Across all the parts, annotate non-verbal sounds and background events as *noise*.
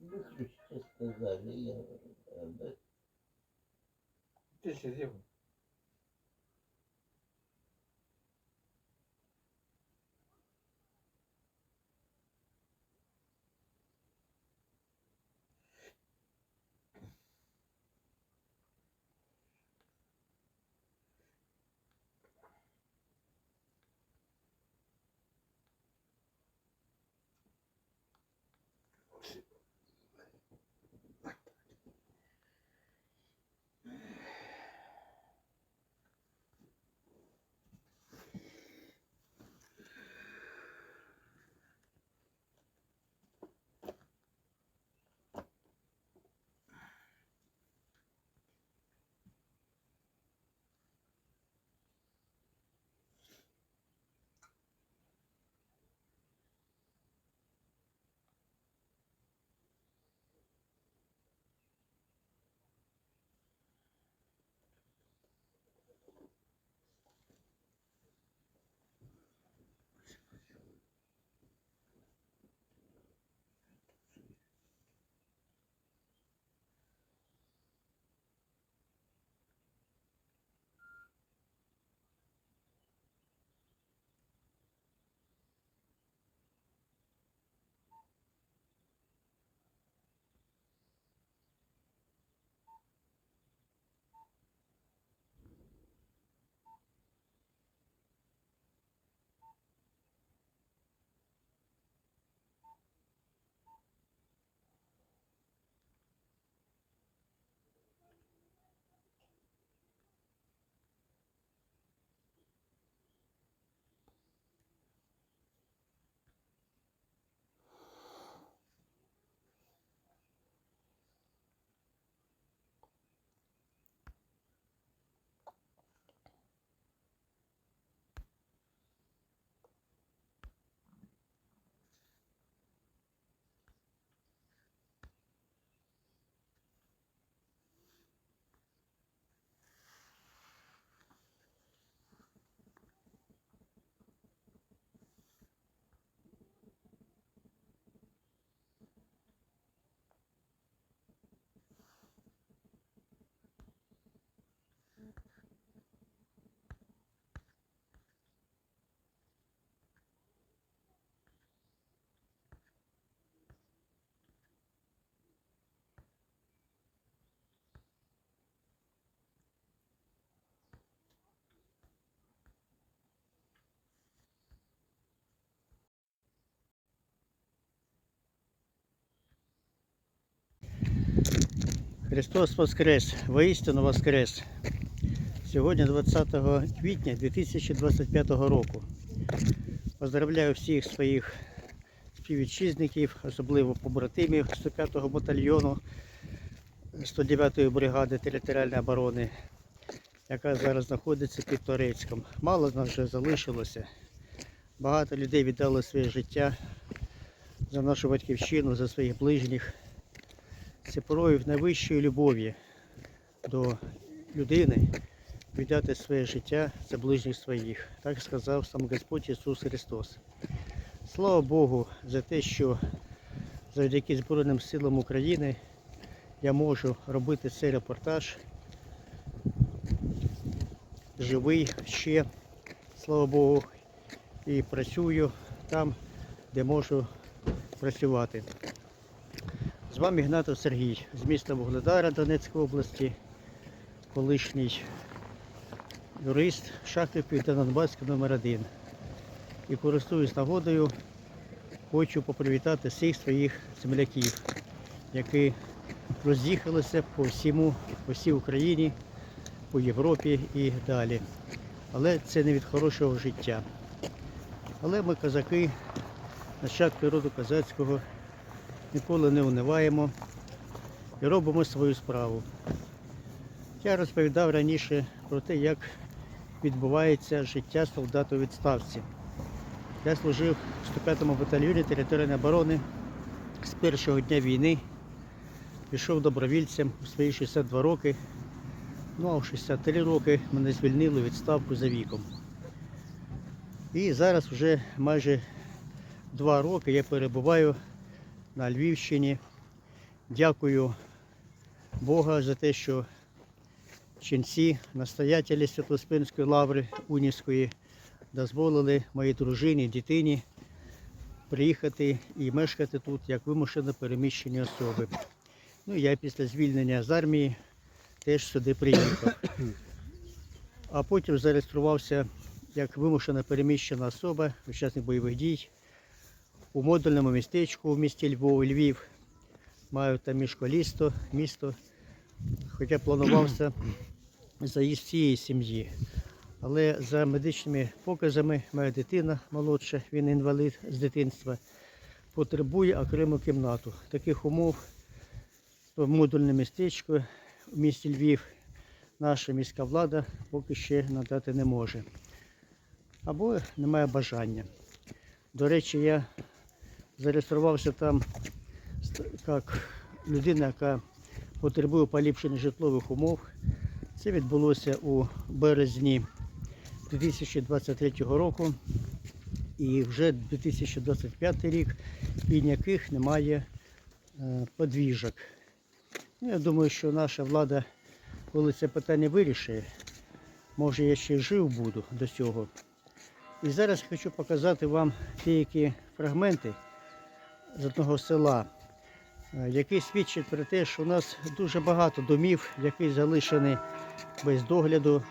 Выключите, сказали, я говорю, да, Христос Воскрес! Воістину Воскрес! Сьогодні 20 квітня 2025 року. Поздравляю всіх своїх співвітчизників, особливо побратимів 105-го батальйону 109-ї бригади територіальної оборони, яка зараз знаходиться під Торецьком. Мало нас вже залишилося. Багато людей віддали своє життя за нашу батьківщину, за своїх ближніх. Це прояв найвищої любові до людини віддати своє життя за ближніх своїх. Так сказав сам Господь Ісус Христос. Слава Богу за те, що завдяки Збройним силам України я можу робити цей репортаж. Живий ще, слава Богу, і працюю там, де можу працювати. Вами Гнатов Сергій з міста Вугледара Донецької області, колишній юрист шахти Південнодонбаська номер 1 І користуюсь нагодою, хочу попривітати всіх своїх земляків, які роз'їхалися по всьому, по всій Україні, по Європі і далі. Але це не від хорошого життя. Але ми козаки, нащадки роду козацького ніколи не униваємо і робимо свою справу. Я розповідав раніше про те, як відбувається життя солдата у відставці. Я служив в 105-му батальйоні територіальної оборони з першого дня війни. Пішов добровільцем у свої 62 роки. Ну а в 63 роки мене звільнили відставку за віком. І зараз вже майже два роки я перебуваю на Львівщині дякую Бога за те, що ченці, настоятелі Святоспинської лаври Унівської дозволили моїй дружині, дитині приїхати і мешкати тут як вимушено переміщені особи. Ну, я після звільнення з армії теж сюди приїхав. А потім зареєструвався як вимушена переміщена особа, учасник бойових дій у модульному містечку в місті Львов, Львів. Маю там мішколісто, місто. Хоча планувався *clears throat* заїзд всієї сім'ї. Але за медичними показами моя дитина молодша, він інвалид з дитинства, потребує окрему кімнату. Таких умов в модульне містечко в місті Львів наша міська влада поки ще надати не може. Або немає бажання. До речі, я зареєструвався там як людина, яка потребує поліпшення житлових умов. Це відбулося у березні 2023 року. І вже 2025 рік і ніяких немає е, подвіжок. Ну, я думаю, що наша влада, коли це питання вирішить, може я ще жив буду до цього. І зараз хочу показати вам деякі фрагменти з одного села, е, які свідчать про те, що у нас дуже багато домів, які залишені без догляду,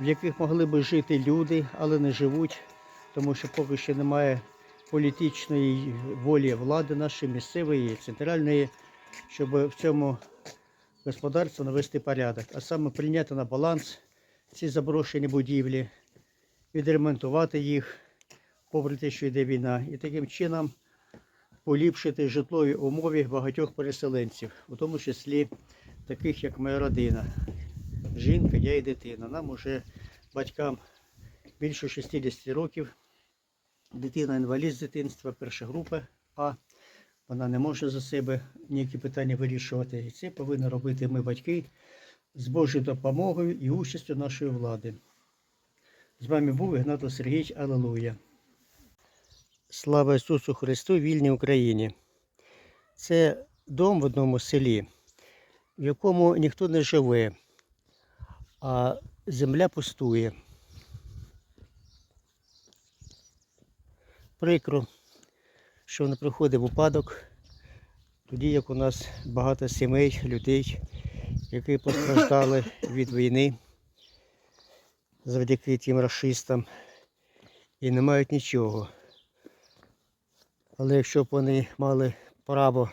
в яких могли би жити люди, але не живуть, тому що поки що немає політичної волі влади нашої місцевої, центральної, щоб в цьому господарстві навести порядок, а саме прийняти на баланс ці заброшені будівлі, відремонтувати їх, попри те, що йде війна, і таким чином поліпшити житлові умови багатьох переселенців, у тому числі таких, як моя родина. Жінка, я і дитина. Нам уже батькам більше 60 років. Дитина інвалід з дитинства, перша група А. Вона не може за себе ніякі питання вирішувати. І це повинні робити ми, батьки, з Божою допомогою і участю нашої влади. З вами був Ігнатов Сергійович Алелуя. Слава Ісусу Христу, вільній Україні. Це дом в одному селі, в якому ніхто не живе, а земля пустує. Прикро, що не приходить в упадок, тоді як у нас багато сімей, людей, які постраждали від війни завдяки тим расистам і не мають нічого. Але якщо б вони мали право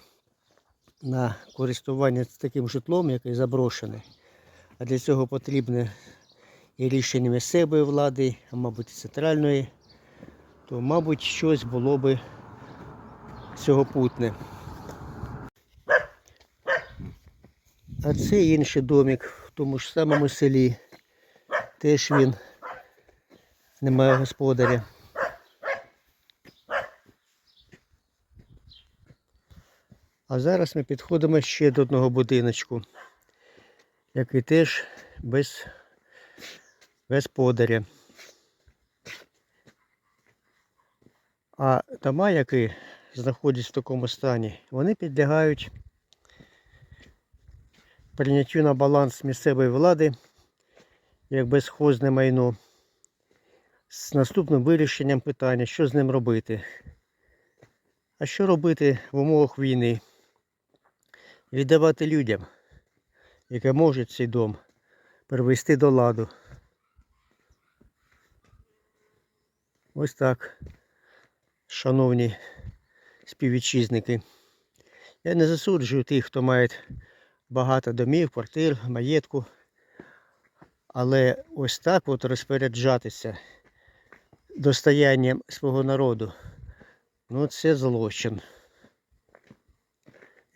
на користування таким житлом, яке заброшене, а для цього потрібне і рішення місцевої влади, а мабуть і центральної, то, мабуть, щось було би цього путне. А це інший домик в тому ж самому селі. Теж він не має господаря. А зараз ми підходимо ще до одного будиночку, який теж без господаря. А дома, які знаходяться в такому стані, вони підлягають прийняттю на баланс місцевої влади як безхозне майно з наступним вирішенням питання, що з ним робити. А що робити в умовах війни? Віддавати людям, які можуть цей дом привести до ладу. Ось так, шановні співвітчизники. Я не засуджую тих, хто має багато домів, квартир, маєтку. Але ось так от розпоряджатися достоянням свого народу, ну це злочин.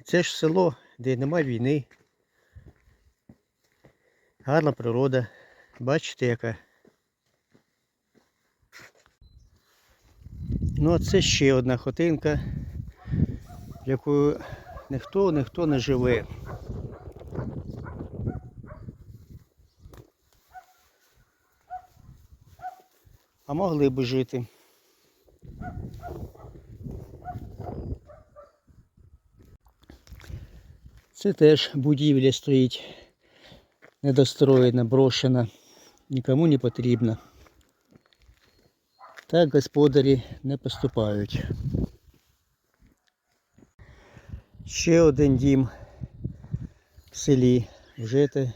Це ж село, де немає війни. Гарна природа. Бачите, яка. Ну, а це ще одна хотинка, в яку ніхто ніхто не живе. А могли би жити. Це теж будівля стоїть недостроєна, брошена, нікому не потрібна. Так господарі не поступають. Ще один дім в селі. Вже це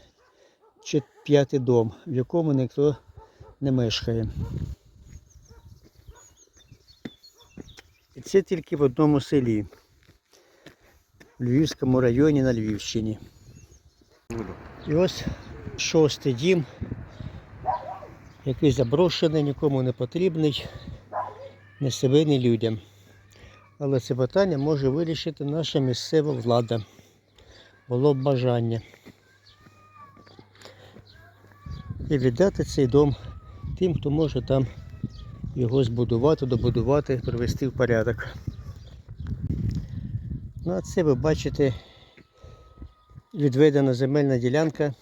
п'ятий дом, в якому ніхто не мешкає. І це тільки в одному селі. В Львівському районі на Львівщині. І ось шостий дім, який заброшений, нікому не потрібний, ні себе, ні людям. Але це питання може вирішити наша місцева влада. Було б бажання. І віддати цей дом тим, хто може там його збудувати, добудувати, привести в порядок. Ну а це ви бачите відведена земельна ділянка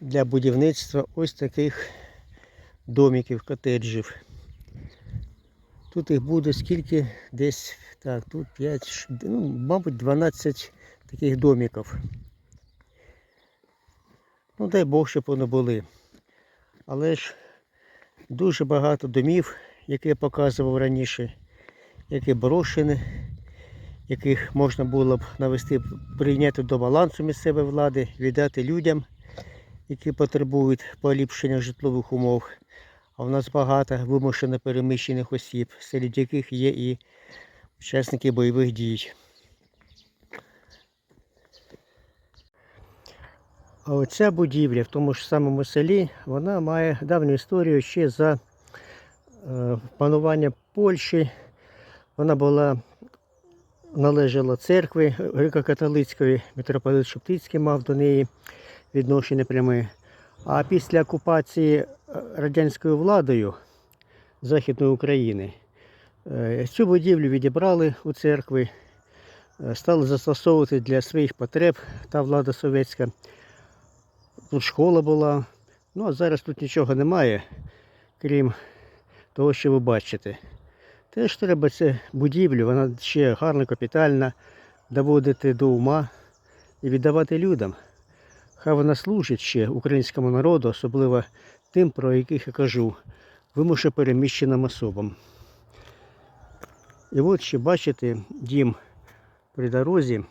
для будівництва ось таких домиків, котеджів. Тут їх буде скільки десь, так, тут 5, ну, мабуть, 12 таких домиків. Ну, дай Бог, щоб вони були. Але ж дуже багато домів, які я показував раніше, які брошені, яких можна було б навести, прийняти до балансу місцевої влади, віддати людям, які потребують поліпшення житлових умов. А в нас багато вимушено переміщених осіб, серед яких є і учасники бойових дій. А оця будівля в тому ж самому селі, вона має давню історію ще за е, панування Польщі. Вона була належала церкві греко-католицької, митрополит Шептицький мав до неї відношення пряме. А після окупації е, радянською владою Західної України е, цю будівлю відібрали у церкви, е, стали застосовувати для своїх потреб та влада совєтська. Тут школа була. Ну а зараз тут нічого немає, крім того, що ви бачите. Теж треба цю будівлю, вона ще гарна, капітальна, доводити до ума і віддавати людям. Хай вона служить ще українському народу, особливо тим, про яких я кажу, вимуше переміщеним особам. І от ще бачите дім при дорозі.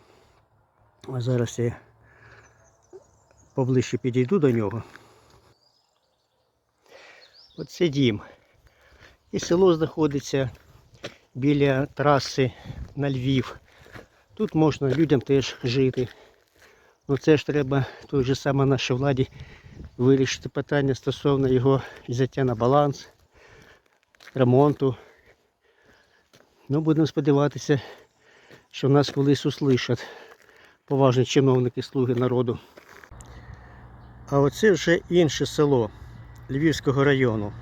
А зараз я поближче підійду до нього. Оце дім. І село знаходиться біля траси на Львів. Тут можна людям теж жити. Ну це ж треба той же саме нашій владі вирішити питання стосовно його взяття на баланс, ремонту. Ну, будемо сподіватися, що нас колись услышать поважні чиновники слуги народу. А оце вже інше село Львівського району.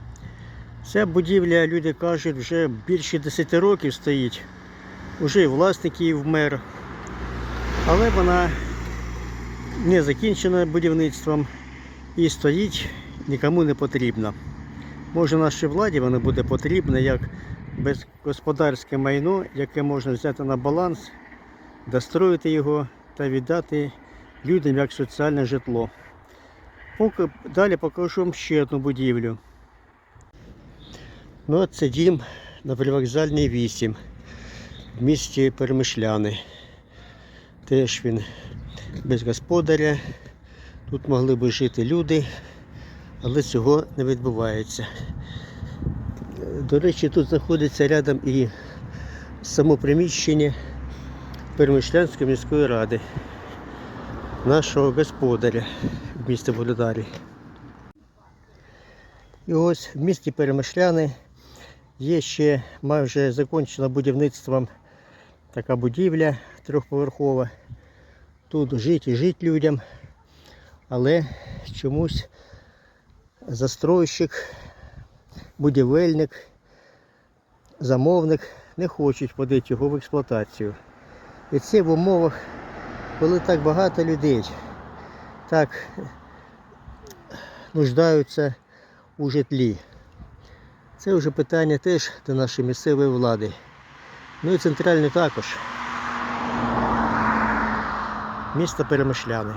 Ця будівля, люди кажуть, вже більше 10 років стоїть. Уже і власник її вмер. Але вона не закінчена будівництвом і стоїть нікому не потрібна. Може нашій владі вона буде потрібна як безгосподарське майно, яке можна взяти на баланс, достроїти його та віддати людям як соціальне житло. Поки далі покажу вам ще одну будівлю. Ну, це дім на привокзальній 8 в місті Перемишляни. Теж він без господаря. Тут могли би жити люди, але цього не відбувається. До речі, тут знаходиться рядом і само приміщення Перемишлянської міської ради, нашого господаря в місті Володарі. І ось в місті Перемишляни є ще майже закінчена будівництвом така будівля трьохповерхова. Тут жити і жити людям, але чомусь застройщик, будівельник, замовник не хочуть подати його в експлуатацію. І це в умовах, коли так багато людей так нуждаються у житлі. Це вже питання теж до нашої місцевої влади. Ну і центральний також. місто Перемишляни.